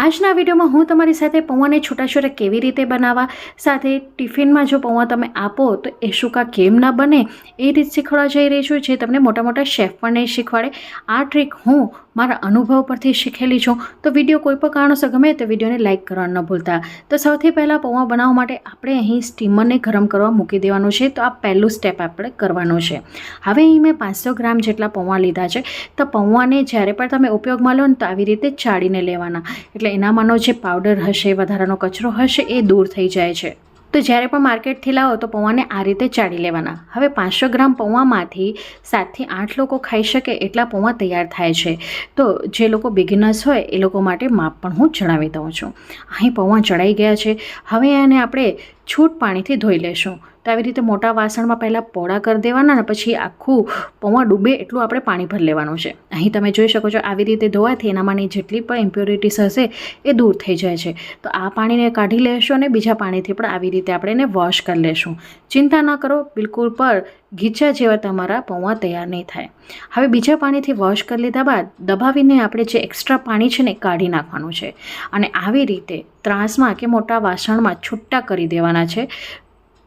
આજના વિડીયોમાં હું તમારી સાથે પૌવાને છૂટાછૂટા છૂટા કેવી રીતે બનાવવા, સાથે ટિફિનમાં જો પૌવા તમે આપો, તો એ શુકા કેમ ના બને એ રીત શીખવાડવા જઈ રહી છું, જે તમને મોટા મોટા શેફ પણ નહીં શીખવાડે. આ ટ્રીક હું મારા અનુભવ પરથી શીખેલી છું. તો વીડિયો કોઈ પણ કારણોસર ગમે તો વિડીયોને લાઇક કરવાનું ન ભૂલતા. તો સૌથી પહેલાં પૌવા બનાવવા માટે આપણે અહીં સ્ટીમરને ગરમ કરવા મૂકી દેવાનું છે. તો આ પહેલું સ્ટેપ આપણે કરવાનું છે. હવે અહીં મેં પાંચસો ગ્રામ જેટલા પૌવા લીધા છે. તો પૌવાને જ્યારે પણ તમે ઉપયોગમાં લો ને તો આવી રીતે ચાળીને લેવાના. એટલે એનામાંનો જે પાવડર હશે, વધારાનો કચરો હશે, એ દૂર થઈ જાય છે. તો જ્યારે પણ માર્કેટથી લાવો તો પૌવાને આ રીતે ચાળી લેવાના. હવે પાંચસો ગ્રામ પૌવામાંથી સાતથી આઠ લોકો ખાઈ શકે એટલા પૌવા તૈયાર થાય છે. તો જે લોકો બિગિનર્સ હોય એ લોકો માટે માપ પણ હું જણાવી દઉં છું. અહીં પૌવા ચડાઈ ગયા છે. હવે એને આપણે છૂટ પાણીથી ધોઈ લેશું. તો આવી રીતે મોટા વાસણમાં પહેલાં પોળા કરી દેવાના ને પછી આખું પૌવા ડૂબે એટલું આપણે પાણી ભરી લેવાનું છે. અહીં તમે જોઈ શકો છો આવી રીતે ધોવાથી એનામાંની જેટલી પણ ઇમ્પ્યોરિટીસ હશે એ દૂર થઈ જાય છે. તો આ પાણીને કાઢી લેશો અને બીજા પાણીથી પણ આવી રીતે આપણે એને વોશ કરી લેશું. ચિંતા ન કરો, બિલકુલ પર ઘીચા જેવા તમારા પૌવા તૈયાર નહીં થાય. હવે બીજા પાણીથી વોશ કરી લીધા બાદ દબાવીને આપણે જે એક્સ્ટ્રા પાણી છે ને કાઢી નાખવાનું છે. અને આવી રીતે ત્રાસમાં કે મોટા વાસણમાં છૂટા કરી દેવાના છે.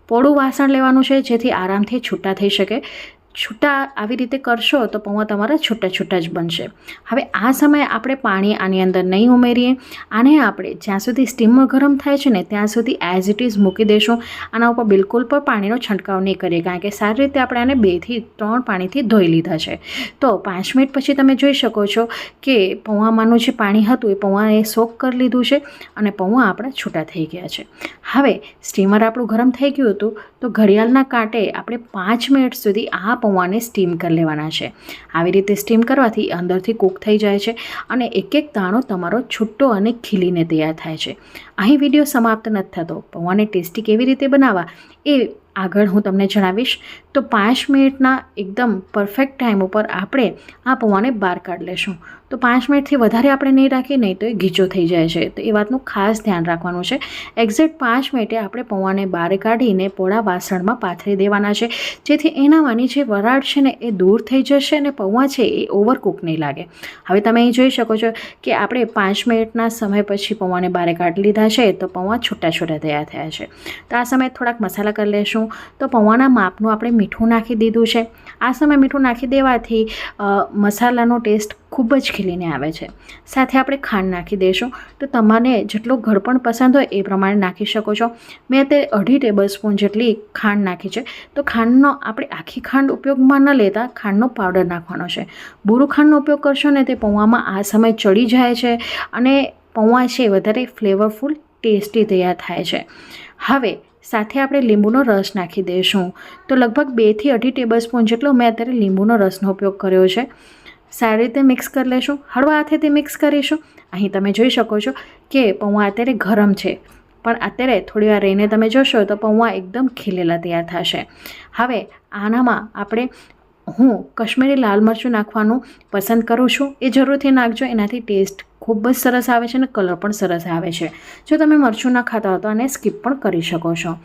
પોળું વાસણ લેવાનું છે જેથી આરામથી છૂટા થઈ શકે. છૂટા આવી રીતે કરશો તો પૌવા તમારા છૂટા છૂટા જ બનશે. હવે આ સમયે આપણે પાણી આની અંદર નહીં ઉમેરીએ. આને આપણે જ્યાં સુધી સ્ટીમર ગરમ થાય છે ને ત્યાં સુધી એઝ ઇટ ઇઝ મૂકી દેશું. આના ઉપર બિલકુલ પણ પાણીનો છંટકાવ નહીં કરીએ કારણ કે સારી રીતે આપણે આને બેથી ત્રણ પાણીથી ધોઈ લીધા છે. તો પાંચ મિનિટ પછી તમે જોઈ શકો છો કે પૌવામાંનું જે પાણી હતું એ પૌવાએ સોક કરી લીધું છે અને પૌવા આપણા છૂટા થઈ ગયા છે. હવે સ્ટીમર આપણું ગરમ થઈ ગયું હતું તો ઘડિયાળના કાંટે આપણે પાંચ મિનિટ સુધી આ પૌવાને સ્ટીમ કરી લેવાના છે. આવી રીતે સ્ટીમ કરવાથી અંદરથી કૂક થઈ જાય છે અને એક એક દાણો તમારો છૂટો અને ખીલીને તૈયાર થાય છે. અહીં વીડિયો સમાપ્ત નથી થતો. પૌવાને ટેસ્ટી કેવી રીતે બનાવવા એ આગળ હું તમને જણાવીશ. તો પાંચ મિનિટના એકદમ પરફેક્ટ ટાઈમ ઉપર આપણે આ પૌવાને બહાર કાઢી લેશું. તો પાંચ મિનિટથી વધારે આપણે નહીં રાખીએ, નહીં તો એ ગીચો થઈ જાય છે. તો એ વાતનું ખાસ ધ્યાન રાખવાનું છે. એક્ઝેક્ટ પાંચ મિનિટે આપણે પૌવાને બહાર કાઢીને પોળા વાસણમાં પાથરી દેવાના છે. જેથી એનામાંની જે વરાળ છે ને, એ દૂર થઈ જશે અને પૌવા છે એ ઓવરકુક નહીં લાગે. હવે તમે અહીં જોઈ શકો છો કે આપણે પાંચ મિનિટના સમય પછી પૌવાને બહાર કાઢી લીધા છે, તો પૌવા છૂટા છૂટા તૈયાર થયા છે. તો આ સમયે થોડાક મસાલા કરી લેશું. તો પૌવાના માપનું આપણે મીઠું નાખી દીધું છે. આ સમયે મીઠું નાખી દેવાથી મસાલાનો ટેસ્ટ ખૂબ જ ખીલીને આવે છે. સાથે આપણે ખાંડ નાખી દઈશું. તો તમને જેટલો ગળપણ પસંદ હોય એ પ્રમાણે નાખી શકો છો. મેં અત્યારે અઢી ટેબલ સ્પૂન જેટલી ખાંડ નાખી છે. તો ખાંડનો આપણે આખી ખાંડ ઉપયોગમાં ન લેતા ખાંડનો પાવડર નાખવાનો છે. બુરું ખાંડનો ઉપયોગ કરશો ને તે પૌવામાં આ સમય ચડી જાય છે અને પૌવા છે વધારે ફ્લેવરફુલ, ટેસ્ટી તૈયાર થાય છે. હવે સાથે આપણે લીંબુનો રસ નાખી દઈશું. તો લગભગ બેથી અઢી ટેબલ સ્પૂન જેટલો મેં અત્યારે લીંબુનો રસનો ઉપયોગ કર્યો છે. સારી રીતે મિક્સ કરી લેશું, હળવા હાથેથી મિક્સ કરીશું અહીં તમે જોઈ શકો છો કે પૌવા અત્યારે ગરમ છે. પણ અત્યારે થોડી વાર રહીને તમે જોશો તો પૌવા એકદમ ખીલેલા તૈયાર થશે. હવે આનામાં આપણે હું કશ્મીરી લાલ મરચું નાખવાનું પસંદ કરું છું. એ જરૂરથી નાખજો, એનાથી ટેસ્ટ ખૂબ જ સરસ આવે છે અને કલર પણ સરસ આવે છે. જો તમે મરચું ના ખાતા હો તો આને સ્કીપ પણ કરી શકો છો.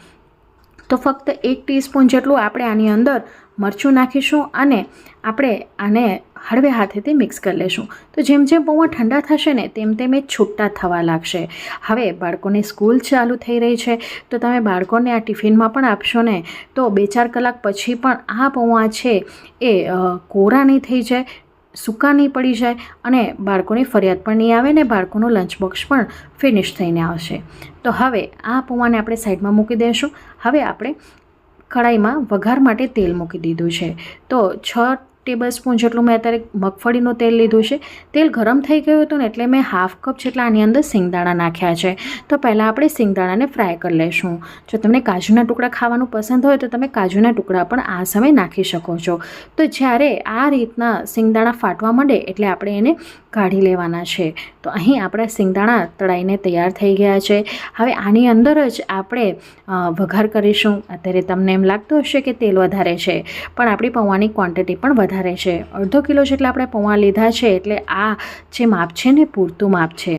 તો ફક્ત એક ટીસ્પૂન જેટલું આપણે આની અંદર મરચું નાખીશું અને આપણે આને હળવે હાથેથી મિક્સ કરી લેશું. તો જેમ જેમ પૌવા ઠંડા થશે ને તેમ તેમ એ છૂટા થવા લાગશે. હવે બાળકોને સ્કૂલ ચાલુ થઈ રહી છે, તો તમે બાળકોને આ ટિફિનમાં પણ આપશો ને? તો બે ચાર કલાક પછી પણ આ પૌવા છે એ કોરા નહીં થઈ જાય, સૂકા નહીં પડી જાય અને બાળકોની ફરિયાદ પણ નહીં આવે ને બાળકોનું લંચ બોક્સ પણ ફિનિશ થઈને આવશે. તો હવે આ પૌવાને આપણે સાઈડમાં મૂકી દઈશું હવે આપણે કઢાઈમાં વઘાર માટે તેલ મૂકી દીધું છે. તો છ ટેબલ સ્પૂન જેટલું મેં અત્યારે મગફળીનું તેલ લીધું છે. તેલ ગરમ થઈ ગયું હતું ને એટલે મેં હાફ કપ જેટલા આની અંદર સિંગદાણા નાખ્યા છે. તો પહેલાં આપણે સિંગદાણાને ફ્રાય કરી લઈશું. જો તમને કાજુના ટુકડા ખાવાનું પસંદ હોય તો તમે કાજુના ટુકડા પણ આ સમયે નાખી શકો છો. તો જ્યારે આ રીતના સિંગદાણા ફાટવા માંડે એટલે આપણે એને કાઢી લેવાના છે. તો અહીં આપણા સિંગદાણા તળાઈને તૈયાર થઈ ગયા છે. હવે આની અંદર જ આપણે વઘાર કરીશું. અત્યારે તમને એમ લાગતું હશે કે તેલ વધારે છે, પણ આપણી પૌવાની ક્વોન્ટિટી પણ વધારે છે. અડધો કિલો જેટલા આપણે પૌવા લીધા છે, એટલે આ જે માપ છે ને, પૂરતું માપ છે.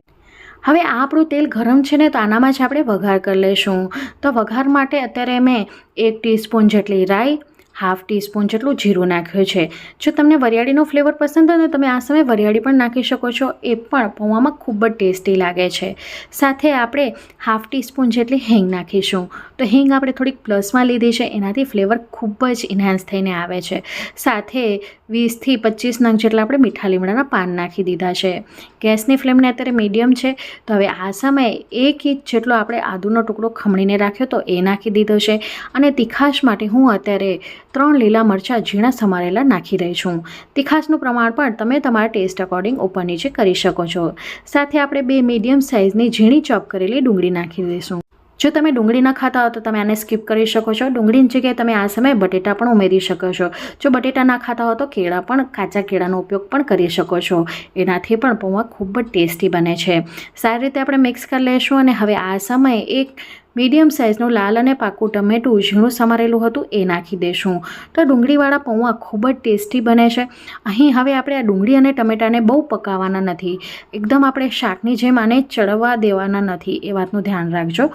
હવે આ આપણું તેલ ગરમ છે ને, તો આનામાં જ આપણે વઘાર કરી લઈશું. તો વઘાર માટે અત્યારે મેં એક ટીસ્પૂન જેટલી રાઈ હાફ ટીસ્પૂન જેટલું જીરું નાખ્યું છે. જો તમને વરિયાળીનો ફ્લેવર પસંદ હોય ને, તમે આ સમયે વરિયાળી પણ નાખી શકો છો. એ પણ પૌવામાં ખૂબ જ ટેસ્ટી લાગે છે. સાથે આપણે હાફ ટીસ્પૂન જેટલી હિંગ નાખીશું. તો હિંગ આપણે થોડીક પ્લસમાં લીધી છે. એનાથી ફ્લેવર ખૂબ જ ઇન્હાન્સ થઈને આવે છે. સાથે વીસથી પચીસ નંગ જેટલા આપણે મીઠા લીમડાના પાન નાખી દીધા છે. ગેસની ફ્લેમને અત્યારે મીડિયમ છે. તો હવે આ સમયે એક ઇંચ જેટલો આપણે આદુનો ટુકડો ખમણીને રાખ્યો તો એ નાખી દીધો છે. અને તીખાશ માટે હું અત્યારે ત્રણ લીલા મરચાં ઝીણા સમારેલા નાખી રહી છું. તીખાશનું પ્રમાણ પણ તમે તમારા ટેસ્ટ અકોર્ડિંગ ઉપર નીચે કરી શકો છો. સાથે આપણે બે મીડિયમ સાઇઝની ઝીણી ચોપ કરેલી ડુંગળી નાખી દઈશું. જો તમે ડુંગળી ન ખાતા હો તો તમે આને સ્કીપ કરી શકો છો. ડુંગળીની જગ્યાએ તમે આ સમયે બટેટા પણ ઉમેરી શકો છો. જો બટેટા ના ખાતા હો તો કેળા પણ, કાચા કેળાનો ઉપયોગ પણ કરી શકો છો. એનાથી પણ પૌવા ખૂબ જ ટેસ્ટી બને છે. સારી રીતે આપણે મિક્સ કરી લઈશું અને હવે આ સમયે એક મીડિયમ સાઇઝનું લાલ અને પાકું ટમેટું ઝીણું સમારેલું હતું એ નાખી દઈશું તો ડુંગળીવાળા પૌવા ખૂબ જ ટેસ્ટી બને છે. અહીં હવે આપણે આ ડુંગળી અને ટમેટાને બહુ પકાવવાના નથી. એકદમ આપણે શાકની જેમ આને ચડવા દેવાના નથી એ વાતનું ધ્યાન રાખજો.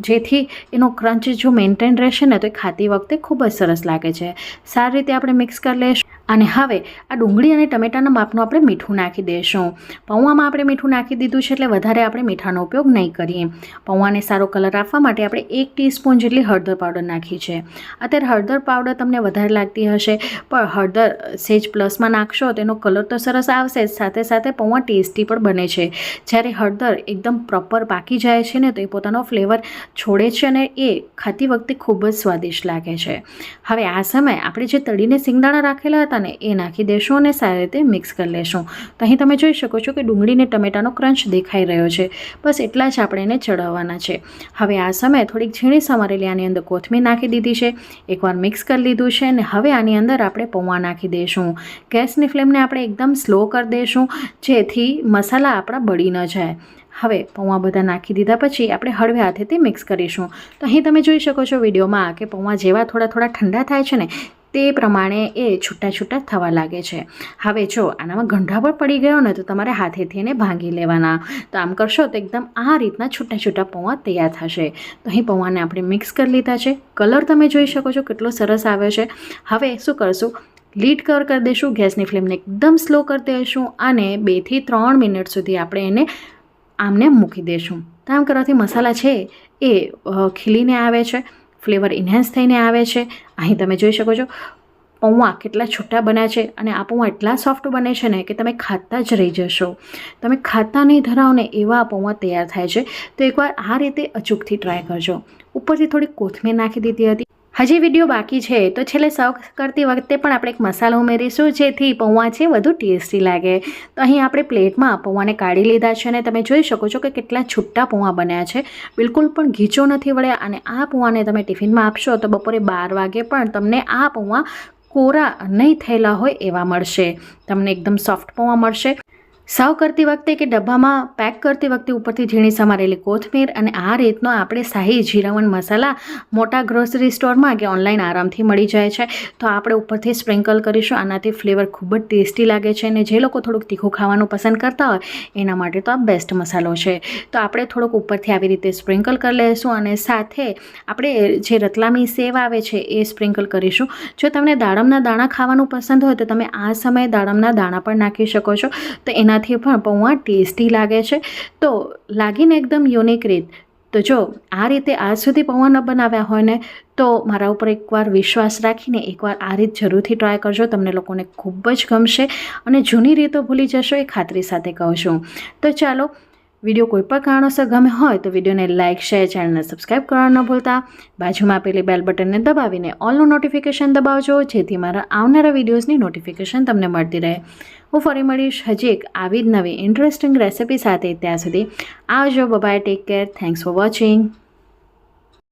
જેથી એનો ક્રંચ જો મેન્ટેન રહેશે ને તો એ ખાતી વખતે ખૂબ જ સરસ લાગે છે. સારી રીતે આપણે મિક્સ કરી લઈશું. અને હવે આ ડુંગળી અને ટમેટાના માપનું આપણે મીઠું નાખી દઈશું પૌવામાં આપણે મીઠું નાખી દીધું છે એટલે વધારે આપણે મીઠાનો ઉપયોગ નહીં કરીએ. પૌવાને સારો કલર આપવા માટે આપણે એક ટીસ્પૂન જેટલી હળદર પાવડર નાખી છે. અત્યારે હળદર પાવડર તમને વધારે લાગતી હશે, પણ હળદર સેજ પ્લસમાં નાખશો તેનો કલર તો સરસ આવશે, સાથે સાથે પૌવા ટેસ્ટી પણ બને છે. જ્યારે હળદર એકદમ પ્રોપર પાકી જાય છે ને તો એ પોતાનો ફ્લેવર છોડે છે અને એ ખાતી વખતે ખૂબ જ સ્વાદિષ્ટ લાગે છે. હવે આ સમયે આપણે જે તળીને સિંગદાણા રાખેલા હતા ને એ નાખી દેશું અને સારી રીતે મિક્સ કરી લેશું. તો અહીં તમે જોઈ શકો છો કે ડુંગળીને ટમેટાનો ક્રંચ દેખાઈ રહ્યો છે. બસ એટલા જ આપણે એને ચડાવવાના છે. હવે આ સમયે થોડીક ઝીણી સમારેલી આની અંદર કોથમીર નાખી દીધી છે. એકવાર મિક્સ કરી લીધું છે અને હવે આની અંદર આપણે પૌવા નાખી દઈશું ગેસની ફ્લેમને આપણે એકદમ સ્લો કરી દઈશું જેથી મસાલા આપણા બળી ન જાય. હવે પૌવા બધા નાખી દીધા પછી આપણે હળવે હાથેથી મિક્સ કરીશું. તો અહીં તમે જોઈ શકો છો વિડીયોમાં કે પૌવા જેવા થોડા થોડા ઠંડા થાય છે ને તે પ્રમાણે એ છૂટા છૂટા થવા લાગે છે. હવે જો આનામાં ગંઢા પણ પડી ગયો ને તો તમારે હાથેથી એને ભાંગી લેવાના. તો આમ કરશો તો એકદમ આ રીતના છૂટા છૂટા પૌવા તૈયાર થશે. તો અહીં પૌવાને આપણે મિક્સ કરી લીધા છે. કલર તમે જોઈ શકો છો કેટલો સરસ આવ્યો છે. હવે શું કરશું? લીડ કવર કરી દઈશું. ગેસની ફ્લેમને એકદમ સ્લો કરી દઈશું અને બેથી ત્રણ મિનિટ સુધી આપણે એને આમને મૂકી દઈશું. આમ કરવાથી મસાલા છે એ ખીલીને આવે છે. ફ્લેવર ઇન્હેન્સ થઈને આવે છે. અહીં તમે જોઈ શકો છો, પૌવા કેટલા છૂટા બન્યા છે અને આ પૌવા એટલા સોફ્ટ બને છે ને કે તમે ખાતા જ રહી જશો. તમે ખાતા નહીં ધરાવો ને એવા પૌવા તૈયાર થાય છે. તો એકવાર આ રીતે અચૂકથી ટ્રાય કરજો. ઉપરથી થોડી કોથમીર નાખી દીધી હતી. હજી વીડિયો બાકી છે, તો છેલ્લે સર્વ કરતી વખતે પણ આપણે એક મસાલો ઉમેરીશું, જેથી પૌવા છે વધુ ટેસ્ટી લાગે. તો અહીં આપણે પ્લેટમાં પૌવાને કાઢી લીધા છે અને તમે જોઈ શકો છો કે કેટલા છૂટા પૌવા બન્યા છે. બિલકુલ પણ ઘીચો નથી વળ્યા અને આ પૌવાને તમે ટિફિનમાં આપશો તો બપોરે બાર વાગે પણ તમને આ પૌવા કોરા નહીં થયેલા હોય એવા મળશે. તમને એકદમ સોફ્ટ પૌવા મળશે. સર્વ કરતી વખતે કે ડબ્બામાં પેક કરતી વખતે ઉપરથી ઝીણી સમારેલી કોથમીર અને આ રીતનો આપણે શાહી જીરાવણ મસાલા મોટા ગ્રોસરી સ્ટોરમાં કે ઓનલાઈન આરામથી મળી જાય છે. તો આપણે ઉપરથી સ્પ્રિંકલ કરીશું. આનાથી ફ્લેવર ખૂબ જ ટેસ્ટી લાગે છે અને જે લોકો થોડુંક તીખું ખાવાનું પસંદ કરતા હોય, એના માટે તો આ બેસ્ટ મસાલો છે. તો આપણે થોડુંક ઉપરથી આવી રીતે સ્પ્રિંકલ કરી લઈશું અને સાથે આપણે જે રતલામી સેવ આવે છે એ સ્પ્રિંકલ કરીશું. જો તમને દાડમના દાણા ખાવાનું પસંદ હોય તો તમે આ સમયે દાડમના દાણા પણ નાખી શકો છો. તો એના એનાથી પણ પૌવા ટેસ્ટી લાગે છે. તો લાગીને એકદમ યુનિક રીત. તો જો આ રીતે આજ સુધી પૌવા ન બનાવ્યા હોય ને, તો મારા ઉપર એકવાર વિશ્વાસ રાખીને એકવાર આ રીત જરૂરથી ટ્રાય કરજો. તમને લોકોને ખૂબ જ ગમશે અને જૂની રીતો ભૂલી જશો એ ખાતરી સાથે કહું છું. તો ચાલો, વીડિયો કોઈ પણ કારણોસર ગમે હોય તો વિડીયોને લાઇક શેર ચેનલને સબસ્ક્રાઈબ કરવાનું ન ભૂલતા. બાજુમાં આપેલી બેલ બટનને દબાવીને ઓલનું નોટિફિકેશન દબાવજો, જેથી મારા આવનારા વિડીયોઝની નોટિફિકેશન તમને મળતી રહે. હું ફરી મળીશ હજી એક આવી જ નવી ઇન્ટરેસ્ટિંગ રેસિપી સાથે. ત્યાં સુધી, આવજો bye bye take care thanks for watching